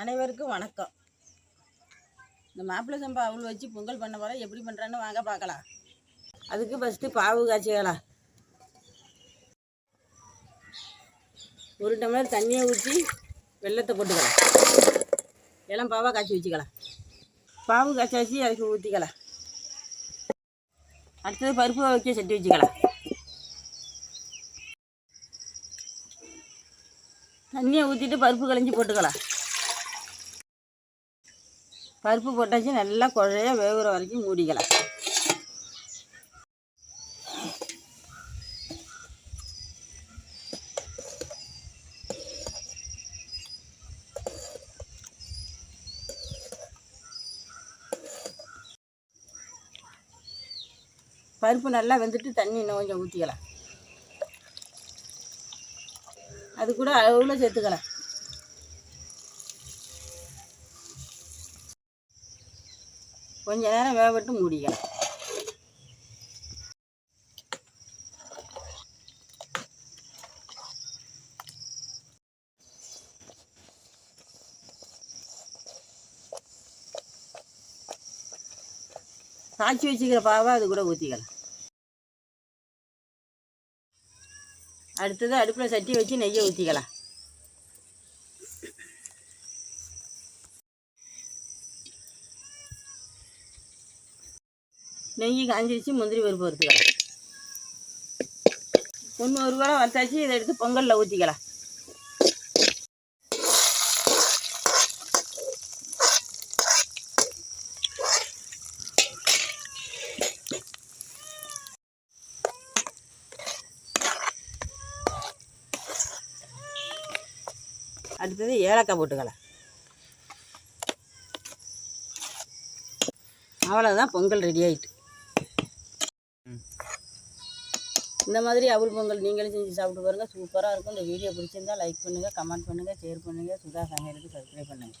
அனைவருக்கும் வணக்கம். இந்த மாப்பிள்ளை சம்பா அவள் வச்சு பொங்கல் பண்ண போகிற எப்படி பண்ணுறான்னு வாங்க பார்க்கலாம். அதுக்கு ஃபஸ்ட்டு பாவு காய்ச்சிக்கலாம். ஒரு டம்ளர் தண்ணியை ஊற்றி வெள்ளத்தை போட்டுக்கலாம். இளம் பாவாக காய்ச்சி வச்சுக்கலாம். பாவு காய்ச்சி வச்சு அதுக்கு ஊற்றிக்கலாம் அடுத்தது பருப்பு வைக்க சட்டி வச்சுக்கலாம். தண்ணியை ஊற்றிட்டு பருப்பு கலைஞ்சி போட்டுக்கலாம். பருப்பு போட்டாச்சு நல்லா குழைய வேகுற வரைக்கும் மூடிக்கலாம். பருப்பு நல்லா வெந்துட்டு தண்ணி இன்னும் கொஞ்சம் ஊற்றிக்கலாம் அது கூட அளவில் சேர்த்துக்கலாம். கொஞ்ச நேரம் வேகவிட்டு மூடிக்கலாம். காய்ச்சி வச்சுக்கிற பாவை அது கூட ஊற்றிக்கலாம் அடுத்தது அடுப்பில் சட்டி வச்சு நெய்யை ஊற்றிக்கலாம் நெய் காஞ்சிருச்சு முந்திரி பருப்பு வறுத்துக்கலாம். ஒன்று ஒரு வாரம் வறுத்தாச்சு இதை எடுத்து பொங்கலில் ஊற்றிக்கலாம் அடுத்தது ஏலக்காய் போட்டுக்கலாம். அவ்வளோதான் பொங்கல் ரெடி ஆகிட்டு இந்த மாதிரி அவுள் பொங்கல் நீங்களும் செஞ்சு சாப்பிட்டு பாருங்கள் சூப்பராக இருக்கும். இந்த வீடியோ பிடிச்சிருந்தா லைக் பண்ணுங்கள் கமெண்ட் பண்ணுங்கள் ஷேர் பண்ணுங்கள் சுதா சமையலுக்கு சப்ஸ்கிரைப் பண்ணுங்கள்